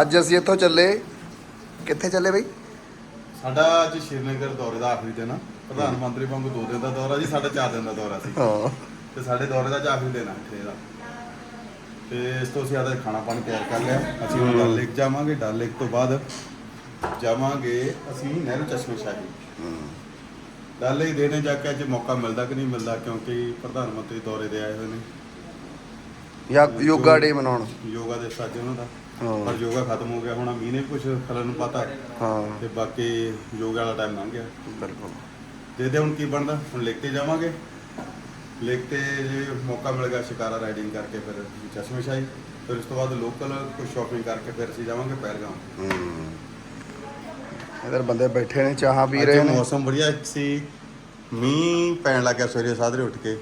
ਅੱਜ ਅਸੀਂ ਇੱਥੋਂ ਚੱਲੇ। ਕਿੱਥੇ ਚੱਲੇ ਬਈ? ਸਾਡਾ ਅੱਜ ਸ਼੍ਰੀਨਗਰ ਦੌਰੇ ਦਾ ਆਖਰੀ ਦਿਨ ਆ। ਪ੍ਰਧਾਨ ਮੰਤਰੀ ਵਾਂਗੂ ਦੋ ਦਿਨ ਦਾ ਦੌਰਾ ਜੀ ਸਾਡਾ 4 ਦਿਨ ਦਾ ਦੌਰਾ ਸੀ। ਹਾਂ। ਤੇ ਸਾਡੇ ਦੌਰੇ ਦਾ ਅੱਜ ਆਖਰੀ ਦਿਨ ਆ ਇੱਥੇ ਦਾ। ਤੇ ਇਸ ਤੋਂ ਅਸੀਂ ਆਦਾ ਖਾਣਾ ਪਾਣੀ ਤਿਆਰ ਕਰ ਲਿਆ। ਅਸੀਂ ਹੁਣ ਡਲ ਲੇਕ ਜਾਵਾਂਗੇ। ਡਲ ਲੇਕ ਤੋਂ ਬਾਅਦ ਜਾਵਾਂਗੇ ਅਸੀਂ ਨਹਿਰੂ ਚਸ਼ਮੇ ਸ਼ਾਹੀ। ਡਲ ਲੇਕ ਦੇਣੇ ਜਾ ਕੇ ਅੱਜ ਮੌਕਾ ਮਿਲਦਾ ਕਿ ਨਹੀਂ ਮਿਲਦਾ ਕਿਉਂਕਿ ਪ੍ਰਧਾਨ ਮੰਤਰੀ ਦੌਰੇ ਦੇ ਆਏ ਹੋਏ ਨੇ। ਯਾ ਯੋਗਾ ਡੇ ਮਨਾਉਣ। ਯੋਗਾ ਦੇ ਸੱਜ ਉਹਨਾਂ ਦਾ। ਹਾਂ। ਪਰ ਯੋਗਾ ਖਤਮ ਹੋ ਗਿਆ ਹੁਣ ਮੀਂਹ ਨੇ ਕੁਝ ਖਲਨ ਨੂੰ ਪਤਾ। ਹਾਂ। ਤੇ ਬਾਕੀ ਯੋਗਾ ਵਾਲਾ ਟਾਈਮ ਲੰਘ ਗਿਆ। ਬਿਲਕੁਲ। ਦੇ ਦੇ ਹੁਣ ਕੀ ਬਣਦਾ? ਹੁਣ ਲਿਖ ਤੇ ਜਾਵਾਂਗੇ। ਲਿਖ ਤੇ ਜੇ ਮੌਕਾ ਮਿਲ ਗਿਆ ਸ਼ਿਕਾਰਾ ਰਾਈਡਿੰਗ ਕਰਕੇ ਫਿਰ ਚਸ਼ਮੇ ਸ਼ਾਹੀ ਫਿਰ ਉਸ ਤੋਂ ਬਾਅਦ ਲੋਕਲ ਕੁਝ ਸ਼ਾਪਿੰਗ ਕਰਕੇ ਫਿਰ ਅਸੀਂ ਜਾਵਾਂਗੇ ਪਹਿਲਗਾਮ। ਹੂੰ। ਇਧਰ ਬੰਦੇ ਬੈਠੇ ਨੇ ਚਾਹਾਂ ਪੀ ਅੱਜ ਰਹੇ ਨੇ। ਮੌਸਮ ਬੜੀਆ ਸੀ। ਮੀਂਹ ਪੈਣ ਲੱਗ ਗਿਆ ਸਵੇਰੇ ਸਾਜਰੇ ਉੱਠ ਕੇ।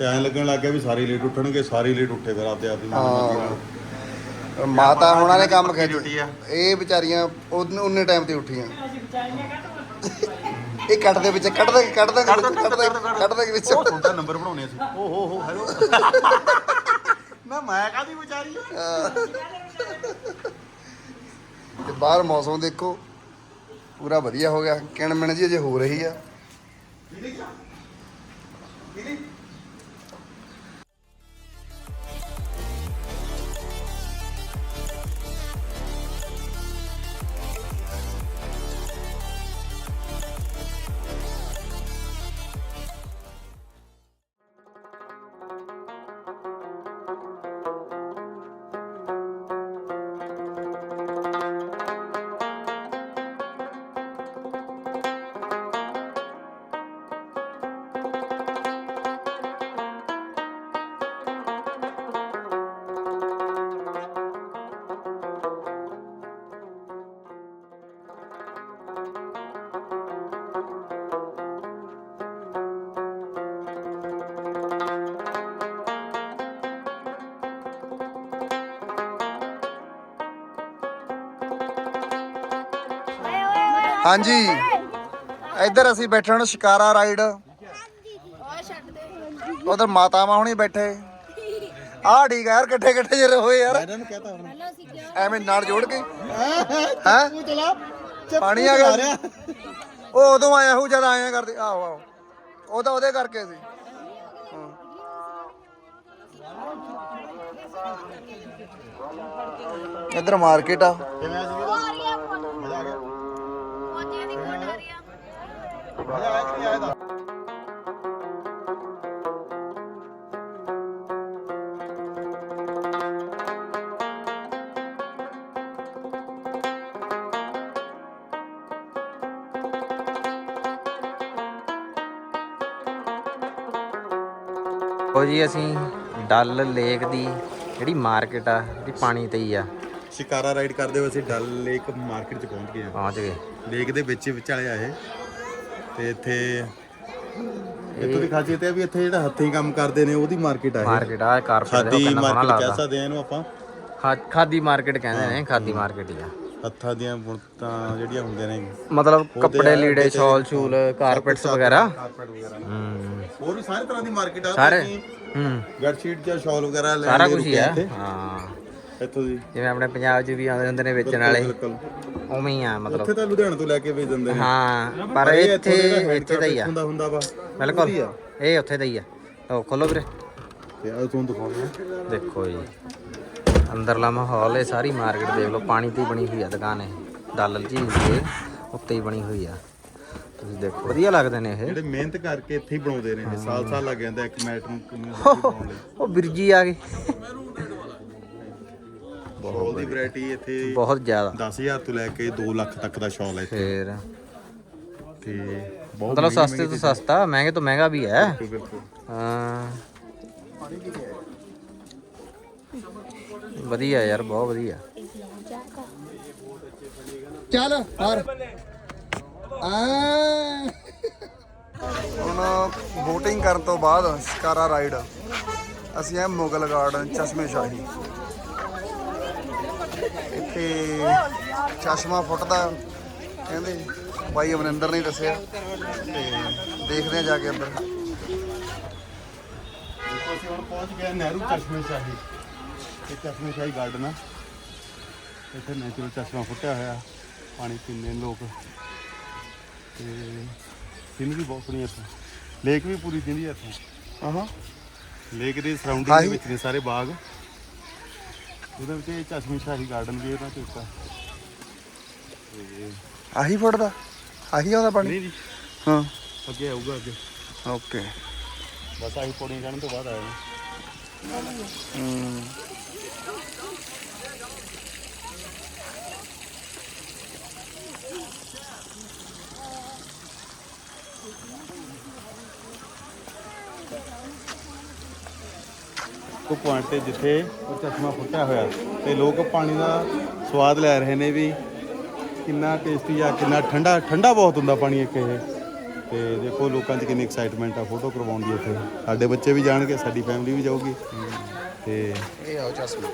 ਤੇ ਐਂ ਲੱਗਣ ਲੱਗ ਗਿਆ ਵੀ ਸਾਰੇ ਲੇਟ ਉੱਠਣਗੇ ਸਾਰੇ ਲੇਟ ਉੱਠੇ ਫਿਰ ਆਪਦੇ ਆਪ ਦੀ ਨਾਲ ਮਾਤਾ ਹੁਣਾਂ ਨੇ ਕੰਮ ਆ। ਇਹ ਵਿਚਾਰੀਆਂ ਉਹਨੇ ਉਹਨੇ ਟਾਈਮ ਤੇ ਉੱਠੀਆਂ। ਇਹ ਕੱਟ ਦੇ ਵਿੱਚ ਕੱਢ ਦੇ ਕੱਢ ਦੇ ਕੱਢ ਦੇ ਕੱਢ ਦੇ ਵਿੱਚ। ਉਹ ਤੁਹਾਡਾ ਨੰਬਰ ਬਣਾਉਣੇ ਸੀ ਓ ਹੋ ਹੋ ਹੈਲੋ। ਨਾ ਮੈਂ ਕਾਦੀ ਵਿਚਾਰੀ? ਤੇ ਬਾਹਰ ਮੌਸਮ ਦੇਖੋ ਪੂਰਾ ਵਧੀਆ ਹੋ ਗਿਆ। ਕਿਣ ਮਿਣ ਜੀ ਅਜੇ ਹੋ ਰਹੀ ਆ। ਹਾਂਜੀ। ਇੱਧਰ ਅਸੀਂ ਬੈਠੇ ਹਾਂ ਸ਼ਿਕਾਰਾ ਰਾਈਡ। ਉਧਰ ਮਾਤਾਵਾਂ ਹੁਣੀ ਬੈਠੇ। ਆਹ ਠੀਕ ਆ ਯਾਰ ਇਕੱਠੇ ਇਕੱਠੇ ਜਿਹੇ ਹੋਏ ਯਾਰ। ਇਹਨਾਂ ਨੂੰ ਕਹਤਾ ਹੁਣ ਐਵੇਂ ਨਾਲ ਜੋੜ ਕੇ। ਹੈ? ਤੂੰ ਚਲਾ ਪਾਣੀ ਆ ਗਿਆ ਉਹ ਉਦੋਂ ਆਇਆ ਹੂ ਜਦ ਆਇਆ ਕਰਦੇ, ਆਹੋ ਆਹੋ। ਉਹ ਤਾਂ ਉਹਦੇ ਕਰਕੇ ਸੀ। ਹਾਂ। ਇੱਧਰ ਮਾਰਕੀਟ ਆ ਕਿਵੇਂ ਸੀ ਆ ਰਹੀ ਆ ਫੋਨ ਮਜ਼ਾ ਆ ਗਿਆ ਫੌਜੀਆਂ ਦੀ ਫੋਨ ਆ ਰਹੀ ਆ। ਆਇਆ ਕਿ ਨਹੀਂ ਆਇਆ ਦਾ ਉਹ ਜੀ, ਅਸੀਂ ਡਲ ਲੇਕ ਦੀ ਜਿਹੜੀ ਮਾਰਕੀਟ ਆ, ਜਿਹੜੀ ਪਾਣੀ ਤੇ ਹੀ ਆ ਸ਼ਿਕਾਰਾ ਰਾਈਡ ਕਰਦੇ ਹੋਏ ਅਸੀਂ ਡਲ ਲੇਕ ਮਾਰਕੀਟ 'ਚ ਪਹੁੰਚ ਗਏ ਹਾਂ। ਪਹੁੰਚ ਗਏ। ਲੇਕ ਦੇ ਵਿੱਚ ਵਿਚਾਲੇ ਆਏ ਤੇ ਇੱਥੇ ਇੱਥੋਂ ਦੀ ਖਾਸੀਅਤ ਇਹ ਆ ਵੀ ਇੱਥੇ ਜਿਹੜਾ ਹੱਥੀਂ ਕੰਮ ਕਰਦੇ ਨੇ ਉਹਦੀ ਮਾਰਕੀਟ ਆ ਇਹ। ਮਾਰਕੀਟ ਆ ਕਾਰਪੇਟ ਦੇ ਖਾਦੀ ਕਿੰਨਾ ਸੋਹਣਾ ਮਾਰਕੀਟ ਕਹਿ ਲੱਗਦਾ ਸਕਦੇ ਆ ਇਹਨੂੰ ਆਪਾਂ। ਖਾ- ਖਾਦੀ ਮਾਰਕੀਟ ਕਹਿੰਦੇ ਨੇ ਖਾਦੀ ਮਾਰਕੀਟ ਹੀ ਆ। ਹੱਥਾਂ ਦੀਆਂ ਬੁਣਤਾਂ ਜਿਹੜੀਆਂ ਹੁੰਦੀਆਂ ਨੇ। ਮਤਲਬ ਕੱਪੜੇ ਆ, ਲੀੜੇ ਸ਼ਾਲ ਸ਼ੂਲ ਕਾਰਪੇਟਸ ਵਗੈਰਾ? ਕਾਰਪੇਟ ਵਗੈਰਾ। ਹੂੰ। ਹੋਰ ਵੀ ਸਾਰੇ ਤਰ੍ਹਾਂ ਦੀ ਮਾਰਕੀਟ ਆ ਸਾਰੇ? ਹੂੰ। ਬੈਡਸ਼ੀਟ ਜਾਂ ਸ਼ਾਲ ਵਗੈਰਾ ਲੈ ਸਾਰਾ ਲਈ ਕੁਝ ਹੀ ਰੁਕੇ ਆ। ਇੱਥੇ। ਹਾਂ। ਇੱਥੋਂ ਦੀ। ਜਿਵੇਂ ਆਪਣੇ ਪੰਜਾਬ 'ਚ ਵੀ ਆਉਂਦੇ ਹੁੰਦੇ ਨੇ ਵੇਚਣ ਵਾਲੇ। ਬਿਲਕੁਲ ਉਵੇਂ ਹੀ ਆ ਮਤਲਬ। ਤਾਂ ਲੁਧਿਆਣਾ ਤੋਂ ਲੈ ਕੇ ਵੇਚ ਦਿੰਦੇ ਨੇ। ਹਾਂ ਪਰ ਇੱਥੇ ਇੱਥੋਂ ਦੇ ਇੱਥੇ ਹੀ ਆ। ਹੁੰਦਾ ਹੁੰਦਾ ਵਾ। ਬਿਲਕੁਲ। ਇਹ ਉੱਥੇ ਦਾ ਹੀ ਆ। ਲਓ ਖੋਲੋ ਵੀਰੇ। ਤੇ ਆ ਤੁਹਾਨੂੰ ਦਿਖਾਉਂਦੇ ਆ। ਦੇਖੋ ਜੀ। ਅੰਦਰਲਾ ਮਾਹੌਲ ਇਹ ਸਾਰੀ ਮਾਰਕੀਟ ਦੇਖ ਲਓ। ਪਾਣੀ ਤੇ ਹੀ ਬਣੀ ਹੋਈ ਆ ਦੁਕਾਨ ਇਹ। ਡਲ ਝੀਲ ਦੇ ਉੱਤੇ ਹੀ ਬਣੀ ਹੋਈ ਆ। ਤੁਸੀਂ ਦੇਖੋ ਵਧੀਆ ਲੱਗਦੇ ਨੇ ਇਹ। ਜਿਹੜੇ ਮਿਹਨਤ ਕਰਕੇ ਇੱਥੇ ਹੀ ਬਣਾਉਂਦੇ ਨੇ ਸਾਲ ਸਾਲ ਲੱਗ ਜਾਂਦਾ ਇੱਕ ਮੈਟ ਨੂੰ community ਬਣਾਉਣ ਲਈ ਉਹ ਬਿਰਜੀ ਆ ਗਏ। ਸ਼ਾਲ ਦੀ ਵੈਰਾਈਟੀ ਇੱਥੇ ਬਹੁਤ ਜ਼ਿਆਦਾ। 10000 ਤੋਂ ਲੈ ਕੇ 2 ਲੱਖ ਤੱਕ ਦਾ ਸ਼ਾਲ ਹੈ ਇੱਥੇ। ਫੇਰ। ਤੇ ਬਹੁਤ ਮਤਲਬ ਸਸਤੇ ਤੋਂ ਸਸਤਾ ਮਹਿੰਗੇ ਤੋਂ ਮਹਿੰਗਾ ਵੀ ਹੈ। ਬਿਲਕੁਲ ਬਿਲਕੁਲ। ਹਾਂ। ਵਧੀਆ ਯਾਰ ਬਹੁਤ ਵਧੀਆ। ਚੱਲ ਹਰ। ਹੁਣ VOTING ਕਰਨ ਤੋਂ ਬਾਅਦ ਸ਼ਿਕਾਰਾ ਰਾਈਡ ਅਸੀਂ ਆ ਮੁਗਲ ਗਾਰਡਨ ਚਸ਼ਮੇ ਸ਼ਾਹੀ। ਇੱਥੇ ਚਸ਼ਮਾ ਫੁੱਟਦਾ ਕਹਿੰਦੇ ਬਾਈ ਅਮਰਿੰਦਰ ਨੇ ਦੱਸਿਆ। ਤੇ ਦੇਖਦੇ ਆ ਜਾ ਕੇ ਅੰਦਰ। ਅਸੀਂ ਹੁਣ ਪਹੁੰਚ ਗਏ ਨਹਿਰੂ ਚਸ਼ਮੇ ਸ਼ਾਹੀ ਇਹ ਚਸ਼ਮੇ ਸ਼ਾਹੀ ਗਾਰਡਨ ਆ। ਇੱਥੇ ਨੈਚੁਰਲ ਚਸ਼ਮਾ ਫੁੱਟਿਆ ਹੋਇਆ ਪਾਣੀ ਪੀਂਦੇ ਨੇ ਲੋਕ। ਤੇ ਸੀਨਰੀ ਬਹੁਤ ਸੋਹਣੀ ਇੱਥੇ। ਲੇਕ ਵੀ ਪੂਰੀ ਦਿੰਦੀ ਹੈ ਇੱਥੇ। ਆਹਾਂ। ਲੇਕ ਦੇ ਸਰਾਊਂਡਿੰਗ ਦੇ ਵਿੱਚ ਨੇ ਸਾਰੇ ਬਾਗ। ਉਹਦੇ ਵਿੱਚ ਇਹ ਚਸ਼ਮੇ ਸ਼ਾਹੀ ਗਾਰਡਨ ਵੀ ਇਹਨਾਂ ਚ ਉੱਤਾ ਤੇ ਆਹੀ ਫੁੱਟਦਾ ਆਹੀ ਆਉਂਦਾ ਪਾਣੀ? ਨਹੀਂ ਜੀ। ਹਾਂ। ਅੱਗੇ ਆਊਗਾ ਅੱਗੇ। ਓਕੇ ਬਸ ਆਹੀ ਪੌੜੀਆਂ ਚੜ੍ਹਨ ਤੋਂ ਬਾਅਦ ਆਇਆ ਹੂੰ। ਉਹ ਪੁਆਇੰਟ ਤੇ ਜਿੱਥੇ ਉਹ ਚਸ਼ਮਾ ਫੁੱਟਿਆ ਹੋਇਆ। ਤੇ ਲੋਕ ਪਾਣੀ ਦਾ ਸਵਾਦ ਲੈ ਰਹੇ ਨੇ ਵੀ ਕਿੰਨਾ ਟੇਸਟੀ ਆ ਕਿੰਨਾ ਠੰਡਾ ਠੰਡਾ ਬਹੁਤ ਹੁੰਦਾ ਪਾਣੀ ਇੱਕ ਇਹ। ਤੇ ਦੇਖੋ ਲੋਕਾਂ 'ਚ ਕਿੰਨੀ ਐਕਸਾਈਟਮੈਂਟ ਆ ਫੋਟੋ ਕਰਵਾਉਣ ਦੀ ਇੱਥੇ। ਸਾਡੇ ਬੱਚੇ ਵੀ ਜਾਣਗੇ ਸਾਡੀ ਫੈਮਿਲੀ ਵੀ ਜਾਊਗੀ। ਤੇ ਇਹ ਆਓ ਚਸ਼ਮਾ।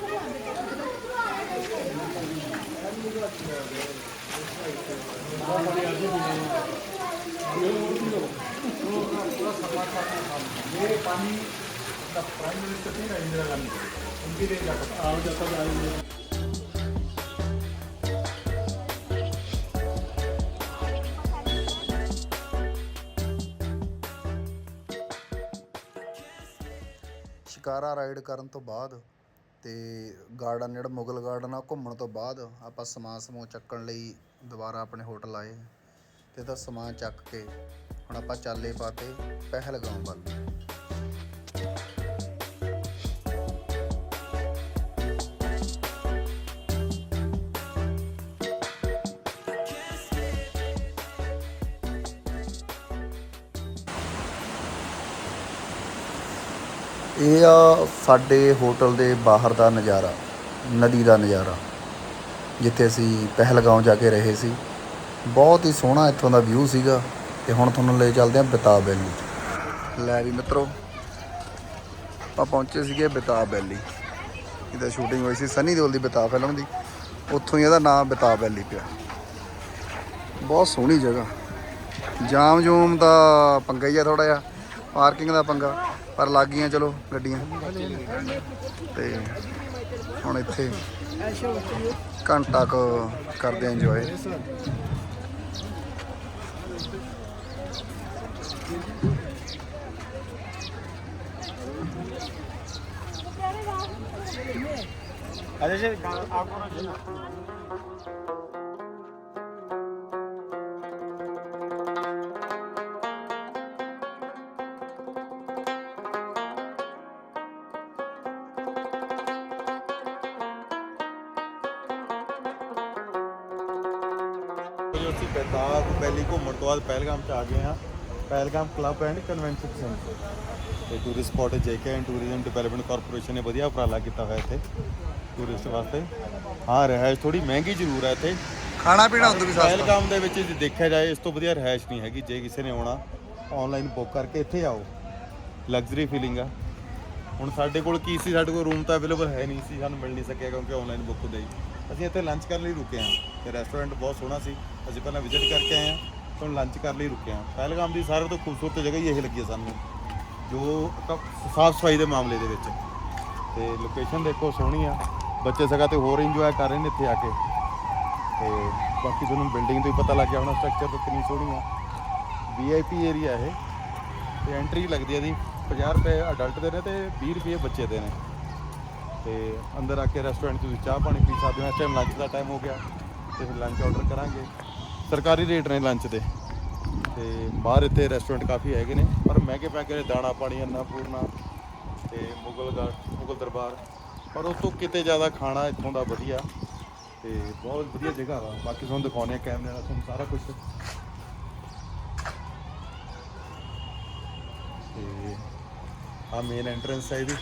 ਸ਼ਿਕਾਰਾ ਰਾਈਡ ਕਰਨ ਤੋਂ ਬਾਅਦ ਤੇ ਗਾਰਡਨ ਜਿਹੜਾ ਮੁਗਲ ਗਾਰਡਨ ਆ ਘੁੰਮਣ ਤੋਂ ਬਾਅਦ ਆਪਾਂ ਸਮਾਨ ਸਮੂਹ ਚੱਕਣ ਲਈ ਦੁਬਾਰਾ ਆਪਣੇ ਹੋਟਲ ਆਏ। ਤੇ ਤਾਂ ਸਮਾਨ ਚੱਕ ਕੇ ਹੁਣ ਆਪਾਂ ਚਾਲੇ ਪਾਤੇ ਪਹਿਲਗਾਮ ਵੱਲ। ਇਹ ਆ ਸਾਡੇ ਹੋਟਲ ਦੇ ਬਾਹਰ ਦਾ ਨਜ਼ਾਰਾ, ਨਦੀ ਦਾ ਨਜ਼ਾਰਾ, ਜਿੱਥੇ ਅਸੀਂ ਪਹਿਲਗਾਉਂ ਜਾ ਕੇ ਰਹੇ ਸੀ। ਬਹੁਤ ਹੀ ਸੋਹਣਾ ਇੱਥੋਂ ਦਾ ਵਿਊ ਸੀਗਾ ਤੇ ਹੁਣ ਤੁਹਾਨੂੰ ਲੈ ਚੱਲਦੇ ਹਾਂ ਬਿਤਾਬ ਵੈਲੀ ਲੈ ਵੀ ਮਿੱਤਰੋ, ਆਪਾਂ ਪਹੁੰਚੇ ਸੀਗੇ ਬਿਤਾਬ ਵੈਲੀ ਇਹਦਾ ਸ਼ੂਟਿੰਗ ਹੋਈ ਸੀ ਸਨੀ ਦਿਓਲ ਦੀ ਬਿਤਾਬ ਫਿਲਮ ਦੀ। ਉੱਥੋਂ ਹੀ ਇਹਦਾ ਨਾਮ ਬਿਤਾਬ ਵੈਲੀ ਪਿਆ। ਬਹੁਤ ਸੋਹਣੀ ਜਗ੍ਹਾ। ਜਾਮ ਜੂਮ ਦਾ ਪੰਗਾ ਹੀ ਆ ਥੋੜਾ ਜਿਹਾ, ਪਾਰਕਿੰਗ ਦਾ ਪੰਗਾ। ਪਰ ਲੱਗ ਗਈਆਂ ਚਲੋ ਗੱਡੀਆਂ। ਤੇ ਹੁਣ ਇੱਥੇ ਘੰਟਾ ਕੁ ਕਰਦੇ ਆ ਇੰਜੋਏ ਜੋ ਅਸੀਂ ਬੇਤਾਬ ਵੈਲੀ ਘੁੰਮਣ ਤੋਂ ਬਾਅਦ ਪਹਿਲਗਾਮ ਚ ਆ ਗਏ ਆ Pahalgam club and convention centre ਤੇ tourist spot JK and tourism development corporation ਨੇ ਵਧੀਆ ਉਪਰਾਲਾ ਕੀਤਾ ਹੋਇਆ ਇੱਥੇ ਟੂਰਿਸਟ ਵਾਸਤੇ। ਹਾਂ ਰਿਹਾਇਸ਼ ਥੋੜੀ ਮਹਿੰਗੀ ਜ਼ਰੂਰ ਹੈ ਇੱਥੇ। ਖਾਣਾ ਪੀਣਾ ਹੁੰਦਾ ਵੀ ਸਸਤਾ। ਪਹਿਲਗਾਮ ਦੇ ਵਿੱਚ ਜੇ ਦੇਖਿਆ ਜਾਏ ਇਸ ਤੋਂ ਵਧੀਆ ਰਿਹਾਇਸ਼ ਨਹੀਂ ਹੈਗੀ। ਜੇ ਕਿਸੇ ਨੇ ਆਉਣਾ ਆਨਲਾਈਨ ਬੁੱਕ ਕਰਕੇ ਇੱਥੇ ਆਓ। ਲਗਜ਼ਰੀ ਫੀਲਿੰਗ ਆ। ਹੁਣ ਸਾਡੇ ਕੋਲ ਕੀ ਸੀ? ਸਾਡੇ ਕੋਲ ਰੂਮ ਤਾਂ ਅਵੇਲੇਬਲ ਹੈ ਨਹੀਂ ਸੀ। ਸਾਨੂੰ ਮਿਲ ਨਹੀਂ ਸਕਿਆ ਕਿਉਂਕਿ ਆਨਲਾਈਨ ਬੁੱਕ ਹੀ। ਅਸੀਂ ਇੱਥੇ ਲੰਚ ਕਰਨ ਲਈ ਰੁਕੇ ਹਾਂ ਤੇ ਰੈਸਟੋਰੈਂਟ ਬਹੁਤ ਸੋਹਣਾ ਸੀ। ਅਸੀਂ ਪਹਿਲਾਂ ਵਿਜ਼ਿਟ ਕਰਕੇ ਆਏ ਹਾਂ ਹੁਣ ਲੰਚ ਕਰਨ ਲਈ ਰੁਕੇ ਹਾਂ। ਪਹਿਲਗਾਮ ਦੀ ਸਾਰਿਆਂ ਤੋਂ ਖੂਬਸੂਰਤ ਜਗ੍ਹਾ ਹੀ ਇਹ ਲੱਗੀ ਹੈ ਸਾਨੂੰ। ਜੋ ਸਾਫ਼ ਸਫ਼ਾਈ ਦੇ ਮਾਮਲੇ ਦੇ ਵਿੱਚ। ਤੇ ਲੋਕੇਸ਼ਨ ਦੇਖੋ ਸੋਹਣੀ ਆ। ਬੱਚੇ ਸਗਾ ਤੇ ਹੋਰ ਇੰਜੋਏ ਕਰ ਰਹੇ ਨੇ ਇੱਥੇ ਆ ਕੇ। ਤੇ ਬਾਕੀ ਤੁਹਾਨੂੰ ਬਿਲਡਿੰਗ ਤੋਂ ਹੀ ਪਤਾ ਲੱਗ ਗਿਆ ਹੋਣਾ ਸਟਰਕਚਰ ਤੋਂ ਕਿੰਨੀ ਸੋਹਣੀ ਆ। ਵੀਆਈਪੀ ਏਰੀਆ ਇਹ। ਤੇ ਐਂਟਰੀ ਲੱਗਦੀ ਹੈ ਦੀ 50 ਰੁਪਏ ਅਡਲਟ ਦੇ ਨੇ ਤੇ 20 ਰੁਪਏ ਬੱਚੇ ਦੇ ਨੇ। ਤੇ ਅੰਦਰ ਆ ਕੇ ਰੈਸਟੋਰੈਂਟ ਤੁਸੀਂ ਚਾਹ ਪਾਣੀ ਪੀ ਸਕਦੇ ਹੋ। ਇਸ ਟਾਈਮ ਲੰਚ ਦਾ ਟਾਈਮ ਹੋ ਗਿਆ ਤੇ ਫਿਰ ਲੰਚ ਆਰਡਰ ਕਰਾਂਗੇ। ਸਰਕਾਰੀ ਰੇਟ ਨੇ ਲੰਚ ਦੇ। ਤੇ ਬਾਹਰ ਇੱਥੇ ਰੈਸਟੋਰੈਂਟ ਕਾਫੀ ਹੈਗੇ ਨੇ, ਪਰ ਮਹਿੰਗੇ ਪੈ ਕੇ ਦਾਣਾ ਪਾਣੀ ਅੰਨਾਪੂਰਨਾ ਤੇ ਮੁਗਲ ਗਾਰਡ ਮੁਗਲ ਦਰਬਾਰ। ਪਰ ਉਸ ਤੋਂ ਕਿਤੇ ਜ਼ਿਆਦਾ ਖਾਣਾ ਇੱਥੋਂ ਦਾ ਵਧੀਆ। ਤੇ ਬਹੁਤ ਵਧੀਆ ਜਗ੍ਹਾ ਵਾ। ਬਾਕੀ ਤੁਹਾਨੂੰ ਦਿਖਾਉਂਦੇ ਆ ਕੈਮਰੇ ਨਾਲ ਤੁਹਾਨੂੰ ਸਾਰਾ ਕੁਝ ਤੇ ਆ ਮੇਨ ਐਂਟਰੈਂਸ ਹੈ ਇਹਦੀ।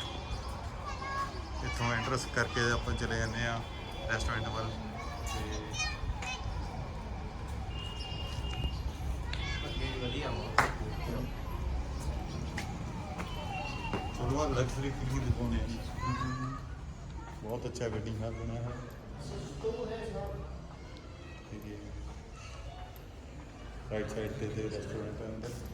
ਇੱਥੋਂ ਐਂਟਰੈਂਸ ਕਰਕੇ ਆਪਾਂ ਚਲੇ ਜਾਂਦੇ ਆ ਰੈਸਟੋਰੈਂਟ ਵੱਲ। ਤੇ ਆ ਲਗਜ਼ਰੀ ਫੀਲ ਦਿਖਾਉਂਦੇ ਆ ਬਹੁਤ ਅੱਛਾ ਵੈਡਿੰਗ ਹਾਲ ਬਣਿਆ ਹੈ। ਰਾਈਟ ਸਾਈਡ ਤੇ ਰੈਸਟੋਰੈਂਟ ਹੈ ਅੰਦਰ।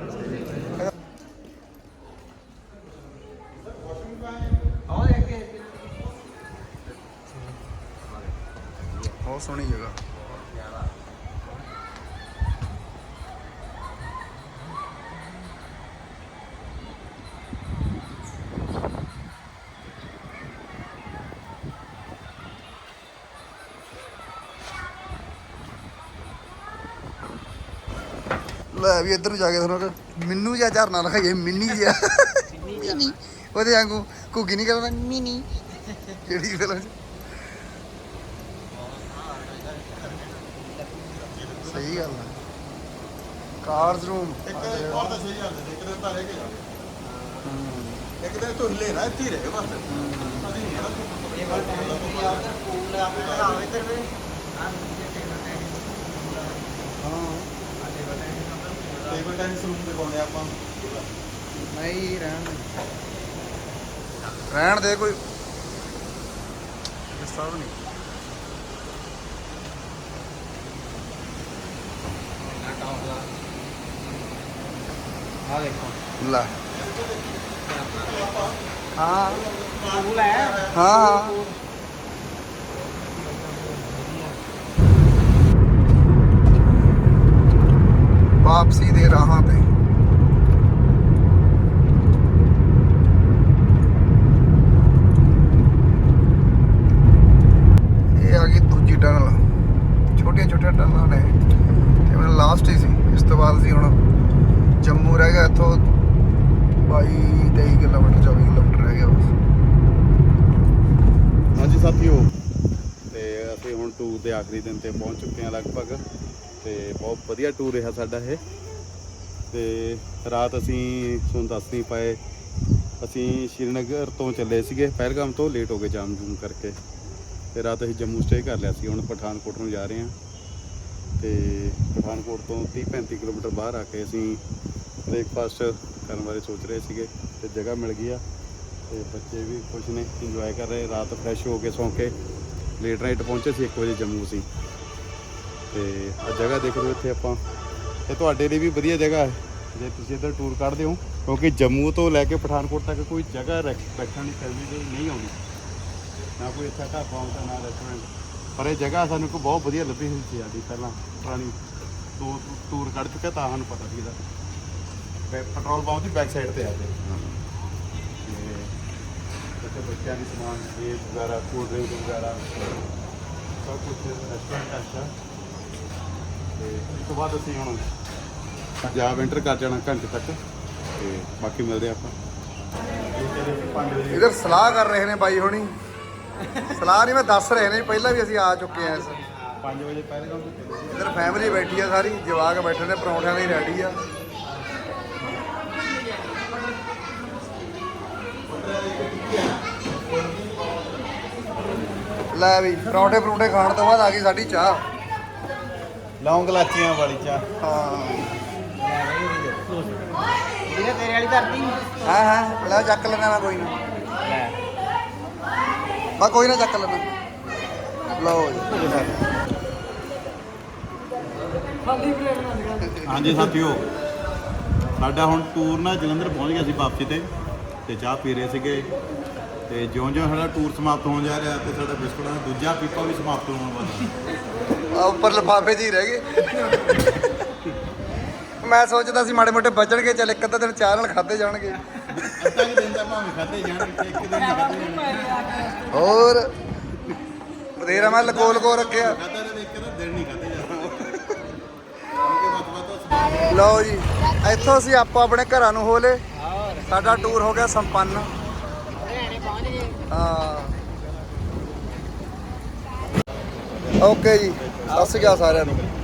ਲੈ ਵੀ ਇੱਧਰ ਨੂੰ ਜਾ ਕੇ ਤੁਹਾਨੂੰ ਮਿੰਨੂ ਜਿਹਾ ਝਰਨਾ ਲਖਾਈਏ ਮਿੰਨੀ ਜਿਹਾ। ਮਿੰਨੀ। ਉਹਦੇ ਵਾਂਗੂ ਘੁੱਗੀ ਨਹੀਂ ਕਰਦਾ ਮਿੰਨੀ। ਕਿਹੜੀ ਫਿਲਮ ਸਹੀ ਗੱਲ ਹੈ ਕਾਰਸ ਰੂਮ ਇੱਕ ਬਹੁਤ ਤਾਂ ਸਹੀ ਗੱਲ ਹੈ ਇੱਕ ਦਿਨ ਤਾਂ ਰਹਿ ਕੇ ਜਾਓ। ਇੱਕ ਦਿਨ ਢੁੱਲੇ ਨਾ ਇੱਥੇ ਹੀ ਰਹੇ ਬਸ। ਅਸੀਂ ਨਹੀਂ ਨਾ ਟੇਬਲ ਟੈਨਿਸ ਰੂਮ ਤੇ ਪਾਉਂਦੇ ਆਪਾਂ? ਨਹੀਂ ਰਹਿਣ ਦੇ। ਰਹਿਣ ਦੇ ਕੋਈ। ਡਿਸਟਰਬ ਨਹੀਂ। ਆ ਦੇਖੋ। ਲੈ। ਹਾਂ। ਹੈ? ਹਾਂ ਹਾਂ ਵਾਪਸੀ ਦੇ ਰਾਹਾਂ ਤੇ ਇਹ ਆ ਗਈ ਦੂਜੀ ਟਨਲ ਛੋਟੀਆਂ ਛੋਟੀਆਂ ਟਨਲਾਂ ਨੇ। ਤੇ ਮੇਰਾ ਲਾਸਟ ਹੀ ਸੀ। ਇਸ ਤੋਂ ਬਾਅਦ ਅਸੀਂ ਹੁਣ ਜੰਮੂ ਰਹਿ ਗਿਆ ਇੱਥੋਂ 22 23 ਕਿਲੋਮੀਟਰ 24 ਕਿਲੋਮੀਟਰ ਰਹਿ ਗਿਆ ਬਸ। ਹਾਂਜੀ ਸਾਥੀਓ, ਤੇ ਅਸੀਂ ਹੁਣ ਟੂਰ ਦੇ ਆਖਰੀ ਦਿਨ ਤੇ ਪਹੁੰਚ ਚੁੱਕੇ ਹਾਂ ਲਗਭਗ। ਤੇ ਬਹੁਤ ਵਧੀਆ ਟੂਰ ਰਿਹਾ ਸਾਡਾ ਇਹ। ਤੇ ਰਾਤ ਅਸੀਂ ਤੁਹਾਨੂੰ ਦੱਸ ਨਹੀਂ ਪਾਏ। ਅਸੀਂ ਸ਼੍ਰੀਨਗਰ ਤੋਂ ਚੱਲੇ ਸੀਗੇ। ਪਹਿਲਗਾਮ ਤੋਂ ਲੇਟ ਹੋ ਗਏ ਜਾਮ ਜੂਮ ਕਰਕੇ। ਤੇ ਰਾਤ ਅਸੀਂ ਜੰਮੂ ਸਟੇ ਕਰ ਲਿਆ ਸੀ। ਹੁਣ ਪਠਾਨਕੋਟ ਨੂੰ ਜਾ ਰਹੇ ਹਾਂ। ਤੇ ਪਠਾਨਕੋਟ ਤੋਂ 30 35 ਕਿਲੋਮੀਟਰ ਬਾਹਰ ਆ ਕੇ ਅਸੀਂ ਬ੍ਰੇਕਫਾਸਟ ਕਰਨ ਬਾਰੇ ਸੋਚ ਰਹੇ ਸੀਗੇ ਤੇ ਜਗ੍ਹਾ ਮਿਲ ਗਈ ਆ ਤੇ ਬੱਚੇ ਵੀ ਖੁਸ਼ ਨੇ ਇੰਜੋਏ ਕਰ ਰਹੇ, ਰਾਤ ਫਰੈਸ਼ ਹੋ ਕੇ ਸੌਂ ਕੇ ਲੇਟ ਨਾਈਟ ਪਹੁੰਚੇ ਸੀ 1 ਵਜੇ ਜੰਮੂ ਸੀ ਤੇ ਆ ਜਗ੍ਹਾ ਦੇਖ ਲਓ ਇੱਥੇ ਆਪਾਂ। ਇਹ ਤੁਹਾਡੇ ਲਈ ਵੀ ਵਧੀਆ ਜਗ੍ਹਾ ਹੈ। ਜੇ ਤੁਸੀਂ ਇੱਧਰ ਟੂਰ ਕੱਢਦੇ ਹੋ, ਕਿਉਂਕਿ ਜੰਮੂ ਤੋਂ ਲੈ ਕੇ ਪਠਾਨਕੋਟ ਤੱਕ ਕੋਈ ਜਗ੍ਹਾ ਰੈਕ- ਬੈਠਣ ਦੀ ਫੈਸਿਲਿਟੀ ਨਹੀਂ ਆਉਂਦੀ। ਨਾ ਕੋਈ ਇੱਥੇ ਢਾਬਾ ਹੁੰਦਾ, ਨਾ ਰੈਸਟੋਰੈਂਟ ਪਰ ਇਹ ਜਗ੍ਹਾ ਸਾਨੂੰ ਕੋਈ ਬਹੁਤ ਵਧੀਆ ਲੱਭੀ ਹੋਈ ਸੀ ਆਦੀ ਪਹਿਲਾਂ ਪੁਰਾਣੀ। ਟੂਰ ਟੂਰ ਕੱਢ ਚੁੱਕਾ ਤਾਂ ਸਾਨੂੰ ਪਤਾ ਸੀ ਇਹਦਾ। ਬੈ- ਪੈਟਰੋਲ ਪੰਪ ਦੀ ਬੈਕ ਸਾਈਡ ਤੇ ਆ ਤੇ ਤੇ ਬੱਚਿਆਂ ਦੀ ਸਮਾਨ ਜੇਬ ਵਗੈਰਾ ਕੋਲਡ ਡਰਿੰਕ ਵਗੈਰਾ, ਸਭ ਕੁਝ ਰੈਸਟੋਰੈਂਟ ਅੱਛਾ ਤੇ ਇਸ ਤੋਂ ਬਾਅਦ ਅਸੀਂ ਹੁਣ ਪੰਜਾਬ ਐਂਟਰ ਕਰ ਜਾਣਾ ਘੰਟੇ ਤੱਕ ਤੇ ਬਾਕੀ ਮਿਲਦੇ ਆਪਾਂ। ਇਧਰ ਸਲਾਹ ਕਰ ਰਹੇ ਨੇ ਬਾਈ ਹੋਣੀ। ਸਲਾਹ ਨਹੀਂ ਮੈਂ ਦੱਸ ਰਹੇ ਨੇ ਪਹਿਲਾਂ ਵੀ ਅਸੀਂ ਆ ਚੁੱਕੇ ਆ ਇਸ 5 ਵਜੇ ਪਹਿਲੇ ਕੰਮ ਤੇ ਇਧਰ ਫੈਮਿਲੀ ਬੈਠੀ ਆ ਸਾਰੀ ਜਵਾਕ ਬੈਠੇ ਨੇ ਪਰੌਂਠਿਆਂ ਲਈ ਰੈਡੀ ਆ। ਲੈ ਵੀ ਪਰੌਂਠੇ ਪਰੌਂਠੇ ਖਾਣ ਤੋਂ ਬਾਅਦ ਆ ਗਈ ਸਾਡੀ ਚਾਹ। ਲੌਂਗ ਲਾਚੀਆਂ ਵਾਲੀ ਚਾਹ। ਹਾਂ। ਵੀਰੇ ਤੇਰੇ ਵਾਲੀ ਧਰਤੀ ਹਾਂ ਹਾਂ ਲੈ ਚੱਕ ਲੈਣਾ ਕੋਈ ਨਾ। ਮੈਂ ਕੋਈ ਨਾ ਚੱਕ ਲੈਣਾ ਲਓ ਜੀ। ਹਾਂਜੀ ਸਾਥੀਓ। ਸਾਡਾ ਹੁਣ ਟੂਰ ਨਾ ਜਲੰਧਰ ਪਹੁੰਚ ਗਿਆ ਸੀ ਵਾਪਸੀ ਤੇ ਤੇ ਚਾਹ ਪੀ ਰਹੇ ਸੀਗੇ। ਤੇ ਜਿਉਂ-ਜਿਉਂ ਸਾਡਾ ਟੂਰ ਸਮਾਪਤ ਹੋਣ ਜਾ ਰਿਹਾ ਤੇ ਸਾਡਾ ਬਿਸਕੁਟਾਂ ਦਾ ਦੂਜਾ ਪੀਪਾ ਵੀ ਸਮਾਪਤ ਹੋਣ ਵਾਲਾ। ਆ ਉੱਪਰ ਲਿਫਾਫੇ ਹੀ ਰਹਿ ਗਏ। ਮੈਂ ਸੋਚਦਾ ਸੀ ਮਾੜੇ ਮੋਟੇ ਬਚਣਗੇ ਚੱਲ ਇੱਕ ਅੱਧਾ ਦਿਨ ਚਾਹ ਨਾਲ ਖਾਦੇ ਜਾਣਗੇ। ਅੱਧਾ ਕਿ ਦਿਨ ਦਾ ਭਾਵੇਂ ਖਾਦੇ ਜਾਣਗੇ ਇੱਕ ਦਿਨ ਨਹੀਂ ਖਾਦੇ ਜਾਣਗੇ ਹੋਰ? ਬਥੇਰਾ ਮੈਂ ਲਕੋ ਲਕੋ ਰੱਖਿਆ। ਖਾਦਾ ਤੇ ਇੱਕ ਤਾਂ ਦਿਨ ਨਹੀਂ ਖਾਦੇ ਜਾਣਗੇ ਕਿਉਂਕਿ ਵੱਧ ਵੱਧ ਲਓ ਜੀ ਇੱਥੋਂ ਅਸੀਂ ਆਪੋ ਆਪਣੇ ਘਰਾਂ ਨੂੰ ਹੋਲੇ। ਸਾਡਾ ਟੂਰ ਹੋ ਗਿਆ ਸੰਪੰਨ। ਹਾਂ। ਓਕੇ ਜੀ ਸਤਿ ਸ਼੍ਰੀ ਅਕਾਲ ਸਾਰਿਆਂ ਨੂੰ।